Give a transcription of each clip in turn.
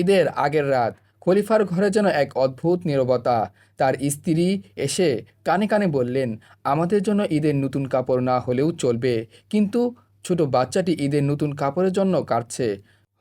ঈদের আগের রাত খলিফার ঘরে যেন এক অদ্ভুত নিরবতা। তার স্ত্রী এসে কানে কানে বললেন, আমাদের জন্য ঈদের নতুন কাপড় না হলেও চলবে। কিন্তু ছোট বাচ্চাটি ঈদের নতুন কাপড়ের জন্য কাটছে।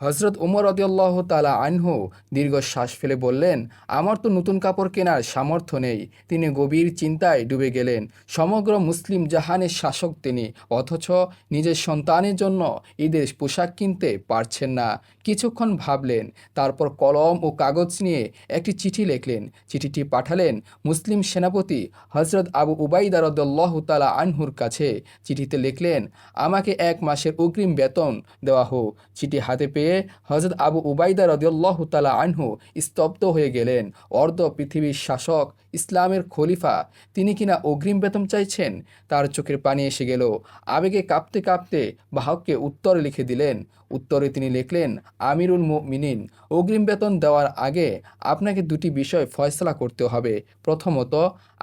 হজরত উমর রদিয়াল্লাহ তালা আনহু দীর্ঘশ্বাস ফেলে বললেন, আমার তো নতুন কাপড় কেনার সামর্থ্য নেই। তিনি গভীর চিন্তায় ডুবে গেলেন। সমগ্র মুসলিম জাহানের শাসক তিনি, অথচ নিজের সন্তানের জন্য ঈদের পোশাক কিনতে পারছেন না। কিছুক্ষণ ভাবলেন, তারপর কলম ও কাগজ নিয়ে একটি চিঠি লিখলেন। চিঠিটি পাঠালেন মুসলিম সেনাপতি হজরত আবু উবাইদা রদুল্লাহ তালা আনহুর কাছে। চিঠিতে লিখলেন, আমাকে এক মাসের অগ্রিম বেতন দেওয়া হোক। চিঠি হাতে পেয়ে হজরত আবু উবাইদা রদিয়াল্লাহ তালা আনহু স্তব্ধ হয়ে গেলেন। অর্ধ পৃথিবীর শাসক, ইসলামের খলিফা, তিনি কিনা অগ্রিম বেতন চাইছেন? তার চোখের পানি এসে গেল। আবেগে কাঁপতে কাঁপতে বাহককে উত্তর লিখে দিলেন। উত্তরে তিনি লিখলেন, আমিরুল মিনিন অগ্রিম বেতন দেওয়ার আগে আপনাকে দুটি বিষয় ফয়সলা করতে হবে। প্রথমত,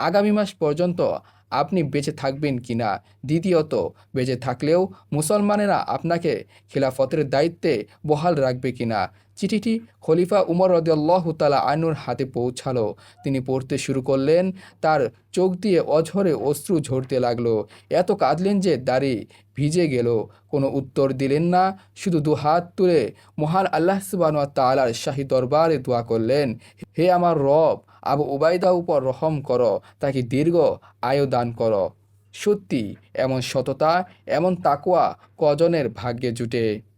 আগামী মাস পর্যন্ত আপনি বেঁচে থাকবেন কি না? দ্বিতীয়ত, বেঁচে থাকলেও মুসলমানেরা আপনাকে খিলাফতের দায়িত্বে বহাল রাখবে কি না? চিঠিটি খলিফা উমর রদিয়াল্লাহ তালা আনুর হাতে পৌঁছালো। তিনি পড়তে শুরু করলেন, তার চোখ দিয়ে অঝরে অশ্রু ঝরতে লাগল। এত কাঁদলেন যে দাড়ি ভিজে গেল। কোনো উত্তর দিলেন না, শুধু দু হাত তুলে মহান আল্লাহ সুবান তালার শাহী দরবারে দোয়া করলেন, হে আমার রব আবু উবাইদা উপর রহম করো, তাকে দীর্ঘ আয়ু দান করো। সত্যি, এমন সততা, এমন তাকুয়া কজনের ভাগ্যে জুটে।